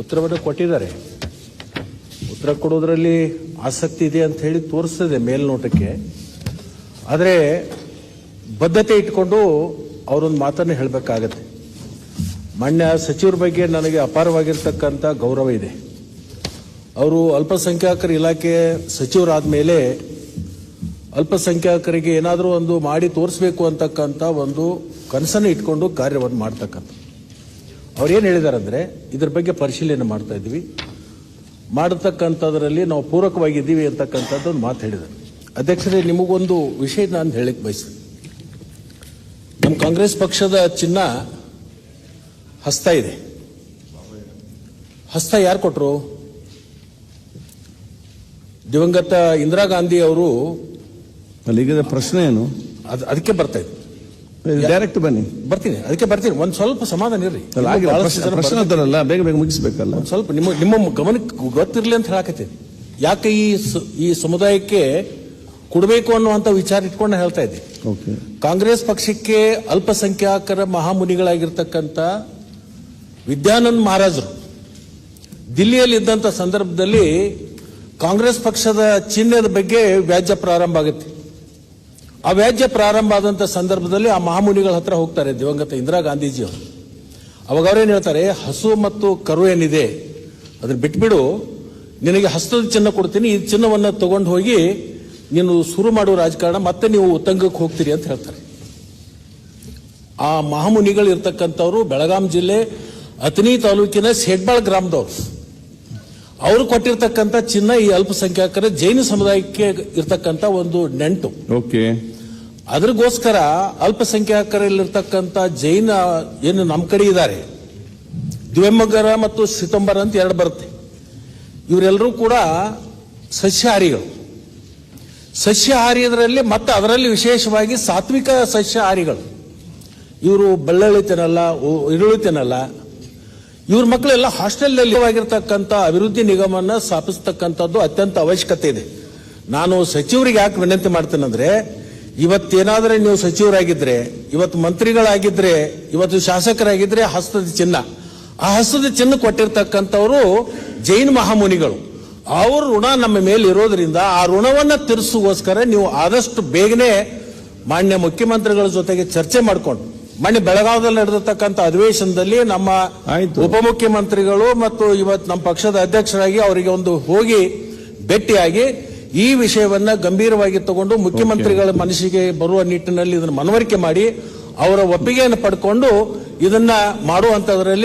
ಉತ್ತರವನ್ನು ಕೊಟ್ಟಿದ್ದಾರೆ. ಉತ್ತರ ಕೊಡೋದ್ರಲ್ಲಿ ಆಸಕ್ತಿ ಇದೆ ಅಂತ ಹೇಳಿ ತೋರಿಸ್ತದೆ ಮೇಲ್ನೋಟಕ್ಕೆ. ಆದರೆ ಬದ್ಧತೆ ಇಟ್ಕೊಂಡು ಅವರೊಂದು ಮಾತನ್ನು ಹೇಳಬೇಕಾಗತ್ತೆ. ಮಾನ್ಯ ಸಚಿವರ ಬಗ್ಗೆ ನನಗೆ ಅಪಾರವಾಗಿರ್ತಕ್ಕಂಥ ಗೌರವ ಇದೆ. ಅವರು ಅಲ್ಪಸಂಖ್ಯಾತರ ಇಲಾಖೆ ಸಚಿವರಾದ ಮೇಲೆ ಅಲ್ಪಸಂಖ್ಯಾತರಿಗೆ ಏನಾದರೂ ಒಂದು ಮಾಡಿ ತೋರಿಸ್ಬೇಕು ಅಂತಕ್ಕಂಥ ಒಂದು ಕನಸನ್ನು ಇಟ್ಕೊಂಡು ಕಾರ್ಯವನ್ನು ಮಾಡ್ತಕ್ಕಂಥ ಅವ್ರೇನು ಹೇಳಿದ್ದಾರೆ ಅಂದರೆ ಇದ್ರ ಬಗ್ಗೆ ಪರಿಶೀಲನೆ ಮಾಡ್ತಾ ಇದ್ವಿ. ಮಾಡತಕ್ಕಂಥದ್ರಲ್ಲಿ ನಾವು ಪೂರಕವಾಗಿದ್ದೀವಿ ಅಂತಕ್ಕಂಥದ್ದು ಒಂದು ಮಾತು ಹೇಳಿದ್ದಾರೆ ಅಧ್ಯಕ್ಷರೇ ನಿಮಗೊಂದು ವಿಷಯ ನಾನು ಹೇಳಕ್ಕೆ ಬಯಸ್ತೀನಿ. ನಮ್ಮ ಕಾಂಗ್ರೆಸ್ ಪಕ್ಷದ ಚಿನ್ನ ಹಸ್ತ ಇದೆ. ಹಸ್ತ ಯಾರು ಕೊಟ್ಟರು ದಿವಂಗತ ಇಂದಿರಾ ಗಾಂಧಿ ಅವರು ಅಲ್ಲಿ ಪ್ರಶ್ನೆ ಏನು? ಅದು ಅದಕ್ಕೆ ಬರ್ತಾ ಇದೆ ಡೈರೆಕ್ಟ್ ಬನ್ನಿ. ಬರ್ತೀನಿ. ಅದಕ್ಕೆ ಬರ್ತೀನಿ. ಒಂದ್ ಸ್ವಲ್ಪ ಸಮಾಧಾನ ಇರ್ರಿ. ಪ್ರಶ್ನೆ ಅದರಲ್ಲ ಬೇಗ ಬೇಗ ಮುಗಿಸ್ಬೇಕಲ್ಲ. ಒಂದ್ ಸ್ವಲ್ಪ ನಿಮ್ಮ ನಿಮ್ಮ ಗಮನಕ್ಕೆ ಗೊತ್ತಿರಲಿ ಅಂತ ಹೇಳಕತ್ತೀನಿ. ಯಾಕೆ ಈ ಈ ಸಮುದಾಯಕ್ಕೆ ಕೊಡಬೇಕು ಅನ್ನುವಂಥ ವಿಚಾರ ಇಟ್ಕೊಂಡು ಹೇಳ್ತಾ ಇದ್ದೆ ಕಾಂಗ್ರೆಸ್ ಪಕ್ಷಕ್ಕೆ ಅಲ್ಪಸಂಖ್ಯಾತರ ಮಹಾಮುನಿಗಳಾಗಿರ್ತಕ್ಕಂಥ ವಿದ್ಯಾನಂದ್ ಮಹಾರಾಜರು ದಿಲ್ಲಿಯಲ್ಲಿ ಇದ್ದಂಥ ಸಂದರ್ಭದಲ್ಲಿ ಕಾಂಗ್ರೆಸ್ ಪಕ್ಷದ ಚಿಹ್ನದ ಬಗ್ಗೆ ವ್ಯಾಜ್ಯ ಪ್ರಾರಂಭ ಆಗುತ್ತೆ. ಆ ವ್ಯಾಜ್ಯ ಪ್ರಾರಂಭ ಆದಂಥ ಸಂದರ್ಭದಲ್ಲಿ ಆ ಮಹಾಮುನಿಗಳ ಹತ್ರ ಹೋಗ್ತಾರೆ ದಿವಂಗತ ಇಂದಿರಾ ಗಾಂಧೀಜಿ ಅವರು. ಅವಾಗ ಅವ್ರೇನು ಹೇಳ್ತಾರೆ, ಹಸು ಮತ್ತು ಕರು ಏನಿದೆ ಅದನ್ನ ಬಿಟ್ಬಿಡು, ನಿನಗೆ ಹಸ್ತದ ಚಿನ್ನ ಕೊಡ್ತೀನಿ, ಈ ಚಿನ್ನವನ್ನು ತಗೊಂಡು ಹೋಗಿ ನೀನು ಶುರು ಮಾಡುವ ರಾಜಕಾರಣ, ಮತ್ತೆ ನೀವು ಉತ್ತಂಗಕ್ಕೆ ಹೋಗ್ತೀರಿ ಅಂತ ಹೇಳ್ತಾರೆ. ಆ ಮಹಾಮುನಿಗಳು ಇರ್ತಕ್ಕಂಥವ್ರು ಬೆಳಗಾಂ ಜಿಲ್ಲೆ ಅತನಿ ತಾಲೂಕಿನ ಸೇಡ್ಬಾಳ್ ಗ್ರಾಮದವ್ರು. ಅವರು ಕೊಟ್ಟಿರ್ತಕ್ಕಂಥ ಚಿನ್ನ ಈ ಅಲ್ಪಸಂಖ್ಯಾತರ ಜೈನ ಸಮುದಾಯಕ್ಕೆ ಇರ್ತಕ್ಕಂಥ ಒಂದು ನೆಂಟು. ಓಕೆ. ಅದ್ರಗೋಸ್ಕರ ಅಲ್ಪಸಂಖ್ಯಾತರಲ್ಲಿರ್ತಕ್ಕಂಥ ಜೈನ ಏನು ನಮ್ಮ ಕಡೆ ಇದ್ದಾರೆ ದ್ವೆಮ್ಮಗರ ಮತ್ತು ಸಿತಂಬರ ಅಂತ ಎರಡು ಬರುತ್ತೆ. ಇವರೆಲ್ಲರೂ ಕೂಡ ಸಸ್ಯಾಹಾರಿಗಳು. ಸಸ್ಯಾಹಾರಿಯದರಲ್ಲಿ ಮತ್ತು ಅದರಲ್ಲಿ ವಿಶೇಷವಾಗಿ ಸಾತ್ವಿಕ ಸಸ್ಯಹಾರಿಗಳು. ಇವರು ಬೆಳ್ಳುಳ್ಳಿ ತಿನ್ನಲ್ಲ ಈರುಳ್ಳಿ ತಿನ್ನಲ್ಲ ಇವ್ರ ಮಕ್ಕಳೆಲ್ಲ ಹಾಸ್ಟೆಲ್ನಲ್ಲಿ ಆಗಿರ್ತಕ್ಕಂಥ ಅಭಿವೃದ್ಧಿ ನಿಗಮನ ಸ್ಥಾಪಿಸ್ತಕ್ಕಂಥದ್ದು ಅತ್ಯಂತ ಅವಶ್ಯಕತೆ ಇದೆ. ನಾನು ಸಚಿವರಿಗೆ ಯಾಕೆ ವಿನಂತಿ ಮಾಡ್ತೇನೆಂದ್ರೆ ಇವತ್ತೇನಾದ್ರೆ ನೀವು ಸಚಿವರಾಗಿದ್ರೆ, ಇವತ್ತು ಮಂತ್ರಿಗಳಾಗಿದ್ರೆ, ಇವತ್ತು ಶಾಸಕರಾಗಿದ್ರೆ ಹಸ್ತದ ಚಿನ್ನ. ಆ ಹಸ್ತದ ಚಿನ್ನ ಕೊಟ್ಟಿರ್ತಕ್ಕಂಥವರು ಜೈನ್ ಮಹಾಮುನಿಗಳು. ಅವ್ರ ಋಣ ನಮ್ಮ ಮೇಲೆ ಇರೋದ್ರಿಂದ ಆ ಋಣವನ್ನ ತೀರಿಸುವೋಸ್ಕರ ನೀವು ಆದಷ್ಟು ಬೇಗನೆ ಮಾನ್ಯ ಮುಖ್ಯಮಂತ್ರಿಗಳ ಜೊತೆಗೆ ಚರ್ಚೆ ಮಾಡಿಕೊಂಡು ಮಾನ್ಯ ಬೆಳಗಾವದಲ್ಲಿ ನಡೆದಿರ್ತಕ್ಕಂಥ ಅಧಿವೇಶನದಲ್ಲಿ ನಮ್ಮ ಉಪಮುಖ್ಯಮಂತ್ರಿಗಳು ಮತ್ತು ಇವತ್ತು ನಮ್ಮ ಪಕ್ಷದ ಅಧ್ಯಕ್ಷರಾಗಿ ಅವರಿಗೆ ಒಂದು ಹೋಗಿ ಭೇಟಿಯಾಗಿ ಈ ವಿಷಯವನ್ನ ಗಂಭೀರವಾಗಿ ತಗೊಂಡು ಮುಖ್ಯಮಂತ್ರಿಗಳ ಮನಸ್ಸಿಗೆ ಬರುವ ನಿಟ್ಟಿನಲ್ಲಿ ಇದನ್ನು ಮನವರಿಕೆ ಮಾಡಿ ಅವರ ಒಪ್ಪಿಗೆಯನ್ನು ಪಡ್ಕೊಂಡು ಇದನ್ನ ಮಾಡುವಂತದ್ರಲ್ಲಿ